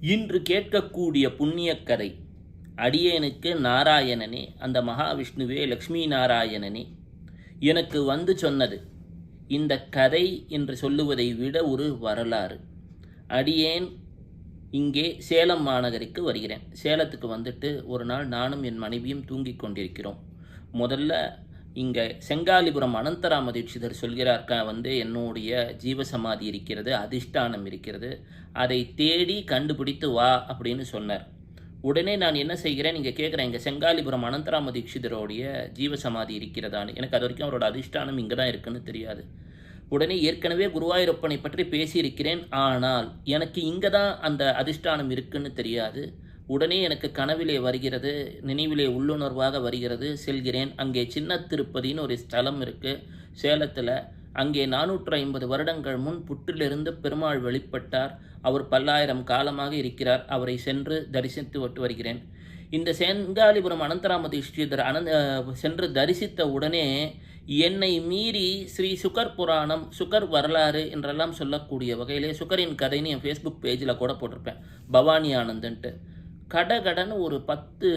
இன்று கேட்கக்கூடிய புண்ணியக்கதை. அடியேனுக்கு நாராயணனே அந்த மகாவிஷ்ணுவே லக்ஷ்மி நாராயணனே. எனக்கு வந்து சொன்னது இந்த கதை என்று சொல்லுவதை விட ஒரு வரலாறு. அடியேன் இங்கே சேலம் மாநகருக்கு வருகிறேன். சேலத்துக்கு வந்துட்டு ஒரு நாள் நானும் என் மனைவியும் தூங்கிக் கொண்டிருக்கிறோம். முதல்ல இங்கே செங்காலிபுரம் அனந்தராம தீட்சிதர் சொல்கிறார்க்கா வந்து என்னுடைய ஜீவசமாதி இருக்கிறது அதிஷ்டானம் இருக்கிறது அதை தேடி கண்டுபிடித்து வா அப்படின்னு சொன்னார். உடனே நான் என்ன செய்கிறேன் நீங்கள் கேட்குறேன் இங்கே செங்காலிபுரம் அனந்தராம தீட்சிதரோடைய ஜீவசமாதி இருக்கிறதான்னு. எனக்கு அது வரைக்கும் அவரோட அதிஷ்டானம் இங்கே தான் இருக்குன்னு தெரியாது. உடனே ஏற்கனவே குருவாயூரப்பனை பற்றி பேசியிருக்கிறேன் ஆனால் எனக்கு இங்கே தான் அந்த அதிஷ்டானம் இருக்குன்னு தெரியாது. உடனே எனக்கு கனவிலே வருகிறது நினைவிலே உள்ளுணர்வாக வருகிறது செல்கிறேன் அங்கே சின்ன திருப்பதின்னு ஒரு ஸ்தலம் இருக்குது சேலத்தில். அங்கே நானூற்று ஐம்பது வருடங்கள் முன் புற்றிலிருந்து பெருமாள் வெளிப்பட்டார். அவர் பல்லாயிரம் காலமாக இருக்கிறார். அவரை சென்று தரிசித்து விட்டு வருகிறேன். இந்த செங்காலிபுரம் அனந்தராமதி ஸ்ரீதர் அனந்த சென்று தரிசித்த உடனே என்னை மீறி ஸ்ரீ சுகர் புராணம் சுகர் வரலாறு என்றெல்லாம் சொல்லக்கூடிய வகையிலே சுகரின் கதைன்னு என் ஃபேஸ்புக் பேஜில் கூட போட்டிருப்பேன். பவானி ஆனந்தன்ட்டு கடகடன்னு ஒரு பத்து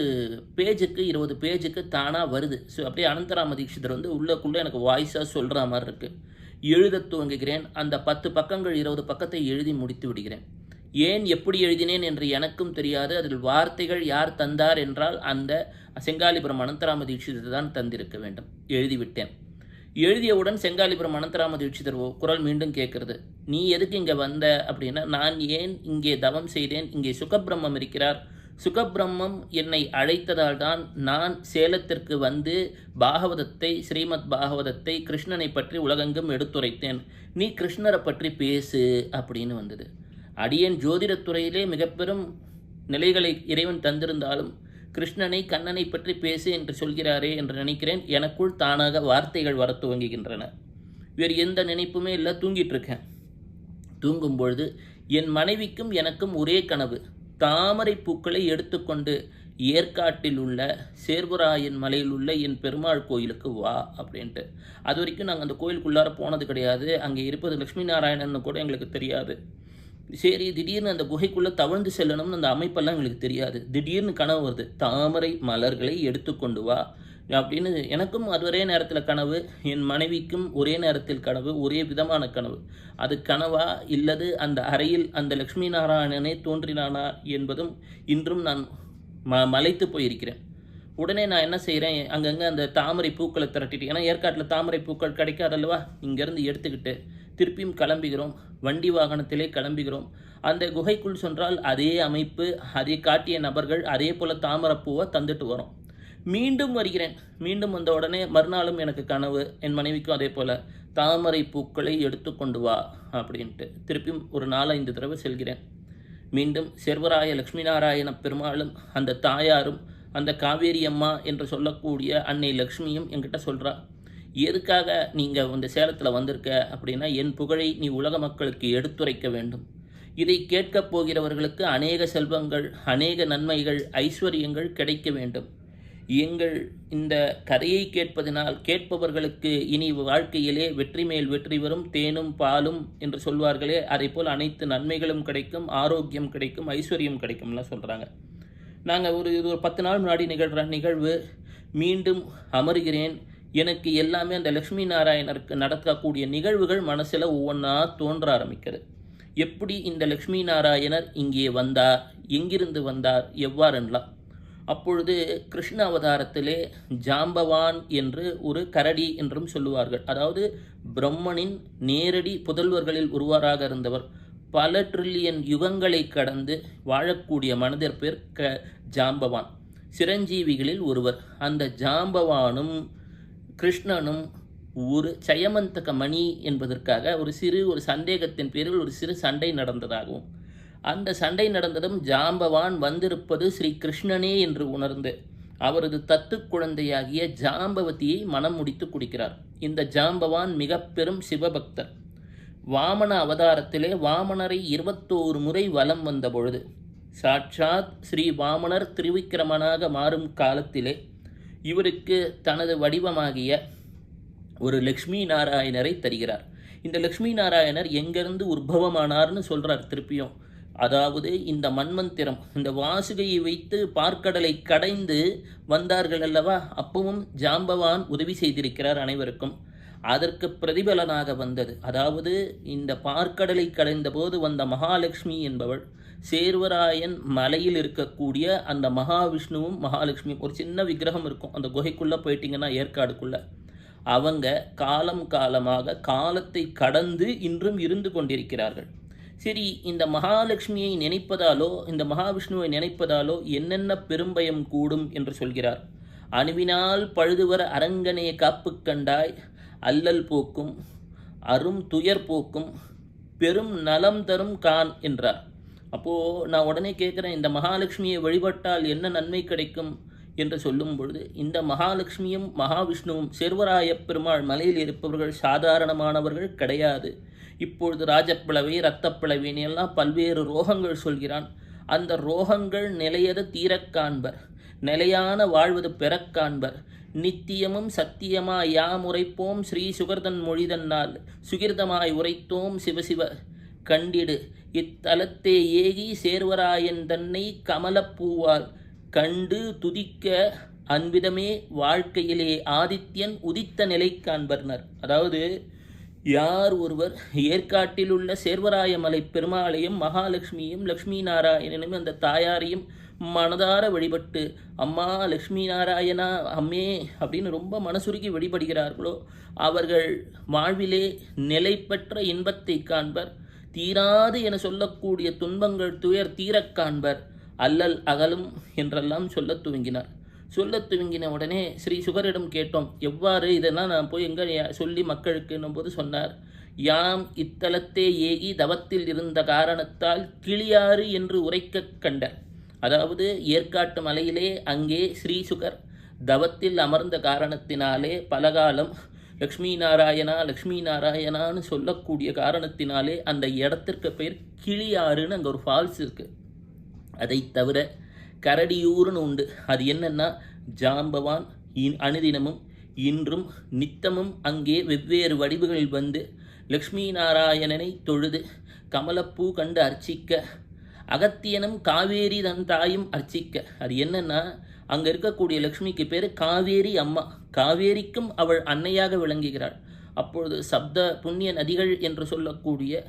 பேஜுக்கு இருபது பேஜுக்கு தானாக வருது. ஸோ அப்படியே அனந்தராம தீட்சிதர் வந்து உள்ளக்குள்ளே எனக்கு வாய்ஸாக சொல்கிற மாதிரி இருக்குது எழுத துவங்குகிறேன். அந்த பத்து பக்கங்கள் இருபது பக்கத்தை எழுதி முடித்து விடுகிறேன். ஏன் எப்படி எழுதினேன் என்று எனக்கும் தெரியாது. அதில் வார்த்தைகள் யார் தந்தார் என்றால் அந்த செங்காலிபுரம் அனந்தராம தீட்சிதர் தான் தந்திருக்க வேண்டும். எழுதிவிட்டேன். எழுதியவுடன் செங்காலிபுரம் அனந்தராம தீட்சிதர் குரல் மீண்டும் கேட்கிறது. நீ எதுக்கு இங்கே வந்த? அப்படின்னா நான் ஏன் இங்கே தவம் செய்தேன்? இங்கே சுகபிரம்மம் இருக்கிறார். சுகபிரம்மம் என்னை அழைத்ததால் தான் நான் சேலத்திற்கு வந்து பாகவதத்தை ஸ்ரீமத் பாகவதத்தை கிருஷ்ணனை பற்றி உலகெங்கும் எடுத்துரைத்தேன். நீ கிருஷ்ணரை பற்றி பேசு அப்படின்னு வந்தது. அடியேன் ஜோதிடத்துறையிலே மிக பெரும் நிலைகளை இறைவன் தந்திருந்தாலும் கிருஷ்ணனை கண்ணனை பற்றி பேசு என்று சொல்கிறாரே என்று நினைக்கிறேன். எனக்குள் தானாக வார்த்தைகள் வர துவங்குகின்றன. வேறு எந்த நினைப்புமே இல்லை தூங்கிட்டு இருக்கேன். தூங்கும் பொழுது என் மனைவிக்கும் எனக்கும் ஒரே கனவு. தாமரை பூக்களை எடுத்துக்கொண்டு ஏற்காட்டில் உள்ள சேர்வராயன் மலையில் உள்ள என் பெருமாள் கோயிலுக்கு வா அப்படின்ட்டு. அது வரைக்கும் நாங்கள் அந்த கோயிலுக்குள்ளார போனது கிடையாது. அங்கே இருப்பது லக்ஷ்மி நாராயணன் கூட எங்களுக்கு தெரியாது. சரி திடீர்னு அந்த குகைக்குள்ளே தவழ்ந்து செல்லணும்னு அந்த அமைப்பெல்லாம் எங்களுக்கு தெரியாது. திடீர்னு கனவு வருது. தாமரை மலர்களை எடுத்துக்கொண்டு வா. அப்படின்னு எனக்கும் அது ஒரே நேரத்தில் கனவு என் மனைவிக்கும் ஒரே நேரத்தில் கனவு ஒரே விதமான கனவு. அது கனவா இல்லது அந்த அறையில் அந்த லக்ஷ்மி நாராயணனே தோன்றினானா என்பதும் இன்றும் நான் ம மலைத்து போயிருக்கிறேன். உடனே நான் என்ன செய்கிறேன் அங்கங்கே அந்த தாமரை பூக்களை திரட்டிட்டு ஏன்னா ஏற்காட்டில் தாமரை பூக்கள் கிடைக்காதல்லவா? இங்கேருந்து எடுத்துக்கிட்டு திருப்பியும் கிளம்புகிறோம். வண்டி வாகனத்திலே கிளம்புகிறோம். அந்த குகைக்குள் சென்றால் அதே அமைப்பு அதே காட்டிய நபர்கள் அதே போல் தாமரைப்பூவை தந்துட்டு வரோம். மீண்டும் வருகிறேன். மீண்டும் வந்த உடனே மறுநாளும் எனக்கு கனவு என் மனைவிக்கும் அதே போல் தாமரை பூக்களை எடுத்துக்கொண்டு வா அப்படின்ட்டு திருப்பியும் ஒரு நாலஞ்சு தடவை செல்கிறேன். மீண்டும் செர்வராய லக்ஷ்மி நாராயண பெருமாளும் அந்த தாயாரும் அந்த காவேரி அம்மா என்று சொல்லக்கூடிய அன்னை லக்ஷ்மியும் என்கிட்ட சொல்கிறா எதுக்காக நீங்கள் இந்த சேலத்தில் வந்திருக்க? அப்படின்னா என் புகழை நீ உலக மக்களுக்கு எடுத்துரைக்க வேண்டும். இதை கேட்கப் போகிறவர்களுக்கு அநேக செல்வங்கள் அநேக நன்மைகள் ஐஸ்வர்யங்கள் கிடைக்க வேண்டும். எங்கள் இந்த கதையை கேட்பதனால் கேட்பவர்களுக்கு இனி வாழ்க்கையிலே வெற்றி மேல் வெற்றி வரும் தேனும் பாலும் என்று சொல்வார்களே அதை போல் அனைத்து நன்மைகளும் கிடைக்கும் ஆரோக்கியம் கிடைக்கும் ஐஸ்வர்யம் கிடைக்கும்லாம் சொல்கிறாங்க நாங்கள் ஒரு இது ஒரு பத்து நாள் முன்னாடி நிகழ்கிற நிகழ்வு மீண்டும் அமருகிறேன். எனக்கு எல்லாமே அந்த லக்ஷ்மி நாராயணருக்கு நடக்கக்கூடிய நிகழ்வுகள் மனசில் ஒவ்வொன்றா தோன்ற ஆரம்பிக்கிறது எப்படி இந்த லக்ஷ்மி நாராயணர் இங்கே வந்தார் எங்கிருந்து வந்தார் எவ்வாறுலாம் அப்பொழுது கிருஷ்ண அவதாரத்திலே ஜாம்பவான் என்று ஒரு கரடி என்றும் சொல்லுவார்கள். அதாவது பிரம்மனின் நேரடி புதல்வர்களில் ஒருவராக இருந்தவர். பல ட்ரில்லியன் யுகங்களை கடந்து வாழக்கூடிய மனிதர் பேர் க ஜாம்பவான். சிரஞ்சீவிகளில் ஒருவர். அந்த ஜாம்பவானும் கிருஷ்ணனும் ஒரு சயமந்தக மணி என்பதற்காக ஒரு சிறு ஒரு சந்தேகத்தின் பேரில் ஒரு சிறு சண்டை நடந்ததாகவும் அந்த சண்டை நடந்ததும் ஜாம்பவான் வந்திருப்பது ஸ்ரீ கிருஷ்ணனே என்று உணர்ந்து அவரது தத்து குழந்தையாகிய ஜாம்பவதியை மனம் முடித்து குடிக்கிறார். இந்த ஜாம்பவான் மிக பெரும் சிவபக்தர். வாமன அவதாரத்திலே வாமனரை இருபத்தோரு முறை வலம் வந்த பொழுது சாட்சாத் ஸ்ரீ வாமனர் திருவிக்கிரமனாக மாறும் காலத்திலே இவருக்கு தனது வடிவமாகிய ஒரு லக்ஷ்மி நாராயணரை தருகிறார். இந்த லக்ஷ்மி நாராயணர் எங்கிருந்து உற்பவமானார்னு சொல்கிறார் திருப்பியும். அதாவது இந்த மன்மந்திரம் இந்த வாசுகையை வைத்து பார்க்கடலை கடைந்து வந்தார்கள் அல்லவா? அப்பவும் ஜாம்பவான் உதவி செய்திருக்கிறார் அனைவருக்கும். அதற்கு பிரதிபலனாக வந்தது. அதாவது இந்த பார்க்கடலை கடைந்த போது வந்த மகாலட்சுமி என்பவள் சேர்வராயன் மலையில் இருக்கக்கூடிய அந்த மகாவிஷ்ணுவும் மகாலட்சுமியும் ஒரு சின்ன விக்கிரகம் இருக்கும். அந்த குகைக்குள்ளே போயிட்டீங்கன்னா ஏற்காடுக்குள்ளே. அவங்க காலம் காலமாக காலத்தை கடந்து இன்றும் இருந்து கொண்டிருக்கிறார்கள். சரி இந்த மகாலட்சுமியை நினைப்பதாலோ இந்த மகாவிஷ்ணுவை நினைப்பதாலோ என்னென்ன பெரும்பயம் கூடும் என்று சொல்கிறார். அணுவினால் பழுதுவர அரங்கனே காப்பு கண்டாய் அல்லல் போக்கும் அரும் துயர் போக்கும் பெரும் நலம் தரும் கான் என்றார். அப்போது நான் உடனே கேட்குறேன் இந்த மகாலட்சுமியை வழிபட்டால் என்ன நன்மை கிடைக்கும் என்று சொல்லும் பொழுது இந்த மகாலட்சுமியும் மகாவிஷ்ணுவும் சேர்வராய பெருமாள் மலையில் இருப்பவர்கள் சாதாரணமானவர்கள் கிடையாது. இப்பொழுது ராஜப்பிளவை இரத்தப்பிளவின் எல்லாம் பல்வேறு ரோகங்கள் சொல்கிறான். அந்த ரோகங்கள் நிலையது தீரக் காண்பர் நிலையான வாழ்வது பெறக் காண்பர். நித்தியமும் சத்தியமாய் யாம் உரைப்போம் ஸ்ரீ சுகர்தன் மொழிதன்னால் சுகிர்தமாய் உரைத்தோம் சிவசிவ கண்டிடு இத்தலத்தே ஏகி சேர்வராயன் தன்னை கமலப்பூவால் கண்டு துதிக்க அன்பிதமே வாழ்க்கையிலே ஆதித்யன் உதித்த நிலை காண்பர்னர். அதாவது யார் ஒருவர் ஏற்காட்டில் உள்ள சேர்வராயமலை பெருமாளையும் மகாலட்சுமியும் லக்ஷ்மி நாராயணனும் அந்த தாயாரையும் மனதார வழிபட்டு அம்மா லக்ஷ்மி நாராயணா அம்மே அப்படின்னு ரொம்ப மனசுருகி வழிபடுகிறார்களோ அவர்கள் வாழ்விலே நிலை பெற்ற இன்பத்தை காண்பர். தீராது என சொல்லக்கூடிய துன்பங்கள் துயர் தீரக் காண்பர். அல்லல் அகலும் என்றெல்லாம் சொல்லத் துவங்கினார். சொல்லத் துவங்கின உடனே ஸ்ரீ சுகரிடம் கேட்டோம். எவ்வாறு இதெல்லாம் நான் போய் எங்கே சொல்லி மக்களுக்கு போது சொன்னார். யாம் இத்தலத்தே ஏகி தவத்தில் இருந்த காரணத்தால் கிளியாறு என்று உரைக்க கண்டார். அதாவது ஏற்காட்டு மலையிலே அங்கே ஸ்ரீ சுகர் தவத்தில் அமர்ந்த காரணத்தினாலே பலகாலம் லக்ஷ்மி நாராயணா லக்ஷ்மி நாராயணான்னு சொல்லக்கூடிய காரணத்தினாலே அந்த இடத்திற்கு பேர் கிளியாறுன்னு அங்கே ஒரு ஃபால்ஸ் இருக்குது அதை தவிர கரடியூர்னு உண்டு. அது என்னன்னா ஜாம்பவான் இன் அனுதினமும் இன்றும் நித்தமும் அங்கே வெவ்வேறு வடிவுகளில் வந்து லக்ஷ்மி நாராயணனை தொழுது கமலப்பூ கண்டு அர்ச்சிக்க அகத்தியனும் காவேரி தன் தாயும் அர்ச்சிக்க. அது என்னன்னா அங்கே இருக்கக்கூடிய லக்ஷ்மிக்கு பேர் காவேரி அம்மா. காவேரிக்கும் அவள் அன்னையாக விளங்குகிறாள். அப்பொழுது சப்த புண்ணிய நதிகள் என்று சொல்லக்கூடிய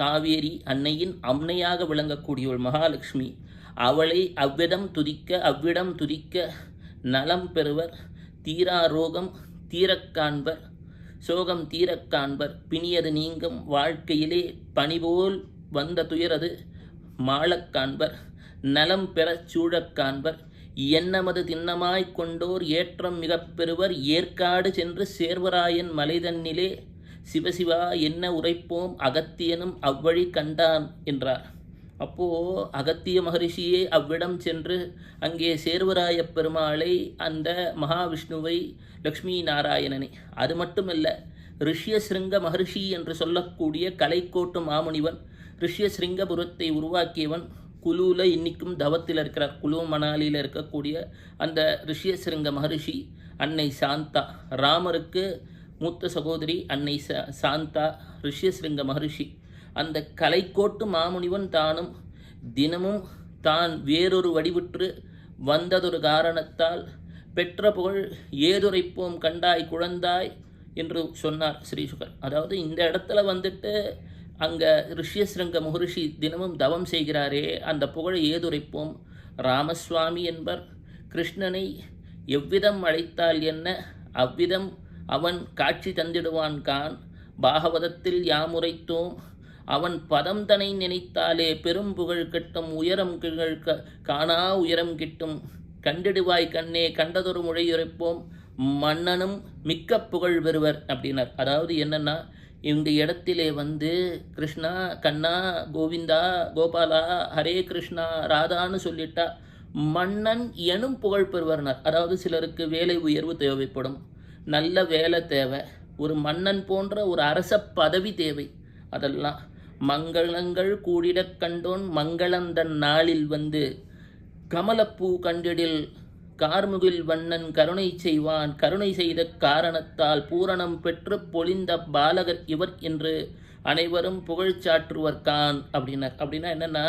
காவேரி அன்னையின் அம்னையாக விளங்கக்கூடியவள் மகாலட்சுமி அவளை அவ்விடம் துதிக்க அவ்விடம் துதிக்க நலம் பெறுவர். தீரா ரோகம் தீரக் காண்பர். சோகம் தீரக் காண்பர். பிணியது நீங்கும். வாழ்க்கையிலே பணிபோல் வந்த துயரது மாளக் காண்பர். நலம் பெறச் சூழக் காண்பர். எண்ணமது திண்ணமாய்க் கொண்டோர் ஏற்றம் மிகப் பெறுவர். ஏற்காடு சென்று சேர்வராயன் மலைதன்னிலே சிவசிவா என்ன உரைப்போம்? அகத்தியனும் அவ்வழி கண்டான் என்றார். அப்போது அகத்திய மகரிஷியே அவ்விடம் சென்று அங்கே சேர்வராய பெருமாளை அந்த மகாவிஷ்ணுவை லக்ஷ்மி நாராயணனை அது மட்டுமல்ல ரிஷ்யசிருங்க மகர்ஷி என்று சொல்லக்கூடிய கலைக்கோட்டு மாமுனிவன் ரிஷ்யசிருங்கபுரத்தை உருவாக்கியவன் குலுவில் இன்னிக்கும் தவத்தில் இருக்கிறார். குலு மணாலியில் இருக்கக்கூடிய அந்த ரிஷ்யசிருங்க மகரிஷி அன்னை சாந்தா. ராமருக்கு மூத்த சகோதரி அன்னை சா சாந்தா ரிஷ்யசிருங்க மகரிஷி. அந்த கலைக்கோட்டு மாமுனிவன் தானும் தினமும் தான் வேறொரு வடிவுற்று வந்ததொரு காரணத்தால் பெற்ற புகழ் ஏதுரைப்போம் கண்டாய் குழந்தாய் என்று சொன்னார் ஸ்ரீசுகர். அதாவது இந்த இடத்துல வந்துட்டு அங்கே ரிஷ்யசிரங்க முகரிஷி தினமும் தவம் செய்கிறாரே அந்த புகழை ஏதுரைப்போம். ராமசுவாமி என்பர் கிருஷ்ணனை எவ்விதம் அழைத்தால் என்ன? அவ்விதம் அவன் காட்சி தந்திடுவான் கான். பாகவதத்தில் யாமுரைத்தோம். அவன் பதம் தனை நினைத்தாலே பெரும் புகழ் கிட்டும் உயரம் கிழ் காணா உயரம் கிட்டும். கண்டிடுவாய் கண்ணே கண்டதொரு மொழியுரைப்போம் மன்னனும் மிக்க புகழ் பெறுவர் அப்படின்னார். அதாவது என்னன்னா இந்த இடத்திலே வந்து கிருஷ்ணா கண்ணா கோவிந்தா கோபாலா ஹரே கிருஷ்ணா ராதான்னு சொல்லிட்டா மன்னன் எனும் புகழ் பெறுவர்னார். அதாவது சிலருக்கு வேலை உயர்வு தேவைப்படும். நல்ல வேலை தேவை. ஒரு மன்னன் போன்ற ஒரு அரச பதவி தேவை. அதெல்லாம் மங்களங்கள் கூடிடக் கண்டோன் மங்களந்தன் நாளில் வந்து. கமலப்பூ கண்டிடில் கார்முகில் வண்ணன் கருணை செய்வான். கருணை செய்த காரணத்தால் பூரணம் பெற்று பொழிந்த பாலகர் இவர் என்று அனைவரும் புகழ்ச்சாற்றுவர்கான் அப்படின்னார். அப்படின்னா என்னென்னா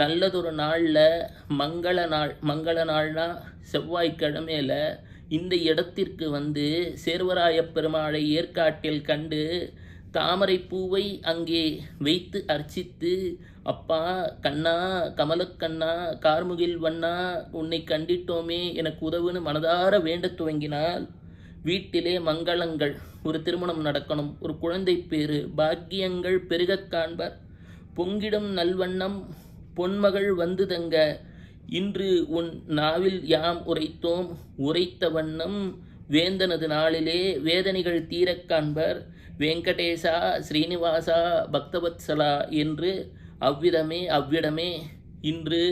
நல்லதொரு நாளில் மங்கள நாள் மங்கள நாள்னா செவ்வாய்க்கிழமையில் இந்த இடத்திற்கு வந்து சேர்வராய பெருமாளை ஏற்காட்டில் கண்டு தாமரை பூவை அங்கே வைத்து அர்ச்சித்து அப்பா கண்ணா கமலக்கண்ணா கார்முகில் வண்ணா உன்னை கண்டிட்டோமே எனக்கு உதவுன்னு மனதார வேண்ட துவங்கினால் வீட்டிலே மங்களங்கள் ஒரு திருமணம் நடக்கணும் ஒரு குழந்தை பேரு பாக்கியங்கள் பெருகக் காண்பர். பொங்கிடும் நல்வண்ணம் பொன்மகள் வந்து தங்க இன்று உன் நாவில் யாம் உரைத்தோம் உரைத்த வண்ணம் வேந்தனது நாளிலே வேதனைகள் தீரக் காண்பர். வெங்கடேசா ஸ்ரீனிவாசா பக்தவத்சலா என்று அவ்விதமே அவ்விடமே இன்று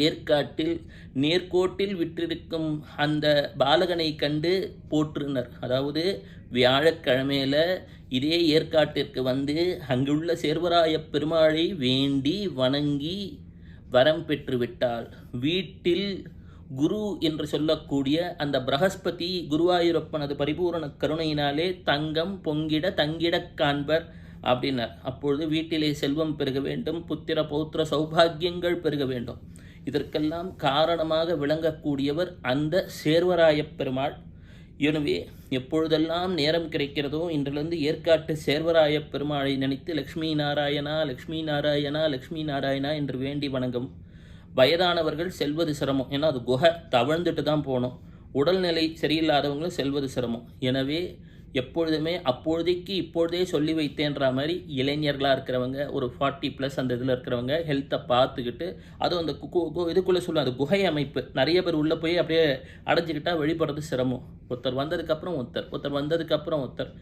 ஏற்காட்டில் நேர்கோட்டில் விற்றிருக்கும் அந்த பாலகனை கண்டு போற்றுனர். அதாவது வியாழக்கிழமையில் இதே ஏற்காட்டிற்கு வந்து அங்குள்ள சேர்வராய பெருமாளை வேண்டி வணங்கி வரம் பெற்று விட்டாள் வீட்டில் குரு என்று சொல்லக்கூடிய அந்த பிரகஸ்பதி குருவாயூரப்பனது பரிபூரண கருணையினாலே தங்கம் பொங்கிட தங்கிடக் காண்பர் அப்படின்னார். அப்பொழுது வீட்டிலே செல்வம் பெருக வேண்டும் புத்திர பௌத்திர சௌபாகியங்கள் பெருக வேண்டும். இதற்கெல்லாம் காரணமாக விளங்கக்கூடியவர் அந்த சேர்வராய பெருமாள். எனவே எப்பொழுதெல்லாம் நேரம் கிடைக்கிறதோ இன்றிலிருந்து ஏற்காட்டு சேர்வராய பெருமாளை நினைத்து லக்ஷ்மி நாராயணா லக்ஷ்மி நாராயணா லக்ஷ்மி நாராயணா என்று வேண்டி வணங்கும். வயதானவர்கள் செல்வது சிரமம். ஏன்னா அது குகை தவழ்ந்துட்டு தான் போகணும். உடல்நிலை சரியில்லாதவங்களும் செல்வது சிரமம். எனவே எப்பொழுதுமே அப்பொழுதைக்கு இப்பொழுதே சொல்லி வைத்தேன்ற மாதிரி இளைஞர்களாக இருக்கிறவங்க ஒரு ஃபார்ட்டி ப்ளஸ் அந்த இதில் இருக்கிறவங்க ஹெல்த்தை பார்த்துக்கிட்டு அதுவும் அந்த கு- கு- இதுக்குள்ளே சொல்லுவோம் அது குகை அமைப்பு. நிறைய பேர் உள்ளே போய் அப்படியே அடைஞ்சிக்கிட்டால் வெளிப்படுறது சிரமம். ஒருத்தர் வந்ததுக்கப்புறம் ஒருத்தர் ஒருத்தர் வந்ததுக்கப்புறம் ஒருத்தர்.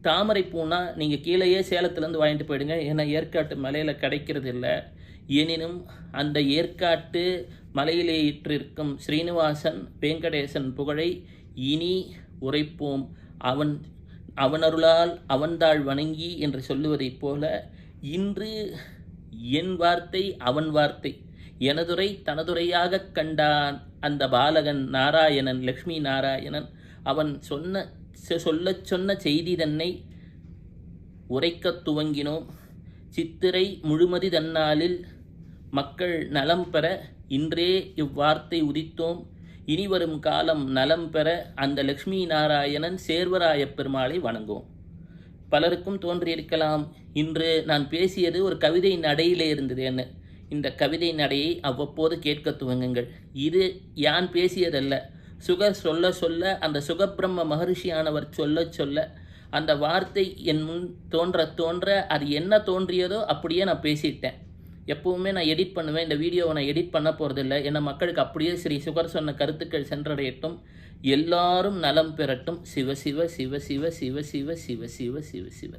தாமரை பூனா நீங்கள் கீழேயே சேலத்துலேருந்து வாங்கிட்டு போயிடுங்க. ஏன்னா ஏற்காட்டு மலையில் கிடைக்கிறது இல்லை எனினும் அந்த ஏற்காட்டு மலையிலேற்றிருக்கும் ஸ்ரீனிவாசன் வேங்கடேசன் புகழை இனி உரைப்போம். அவன் அவனருளால் அவன்தாள் வணங்கி என்று சொல்லுவதைப் போல இன்று என் வார்த்தை அவன் வார்த்தை. எனதுரை தனதுரையாகக் கண்டான் அந்த பாலகன் நாராயணன் லக்ஷ்மி நாராயணன். அவன் சொன்ன சொ- சொல்லச் சொன்ன செய்தி தன்னை உரைக்கத் துவங்கினோம். சித்திரை முழுமதி தன்னாளில் மக்கள் நலம் பெற இன்றே இவ்வார்த்தை உதித்தோம். இனி வரும் காலம் நலம் பெற அந்த லக்ஷ்மி நாராயணன் சேர்வராயப் பெருமாளை வணங்குவோம். பலருக்கும் தோன்றியிருக்கலாம் இன்று நான் பேசியது ஒரு கவிதை நடையிலே இருந்தது என்ன? இந்த கவிதை நடையை அவ்வப்போது கேட்க துவங்குங்கள். இது யான் பேசியதல்ல. சுகர் சொல்ல சொல்ல அந்த சுகப்பிரம்ம மகரிஷியானவர் சொல்ல சொல்ல அந்த வார்த்தை என் முன் தோன்ற தோன்ற அது என்ன தோன்றியதோ அப்படியே நான் பேசிட்டேன். எப்போவுமே நான் எடிட் பண்ணுவேன். இந்த வீடியோவை நான் எடிட் பண்ண போகிறதில்ல ஏன்னா மக்களுக்கு அப்படியே ஸ்ரீ சுகர் சொன்ன கருத்துக்கள் சென்றடையட்டும். எல்லாரும் நலம் பெறட்டும். சிவ சிவ சிவ சிவ சிவ சிவ சிவ சிவ சிவ சிவ.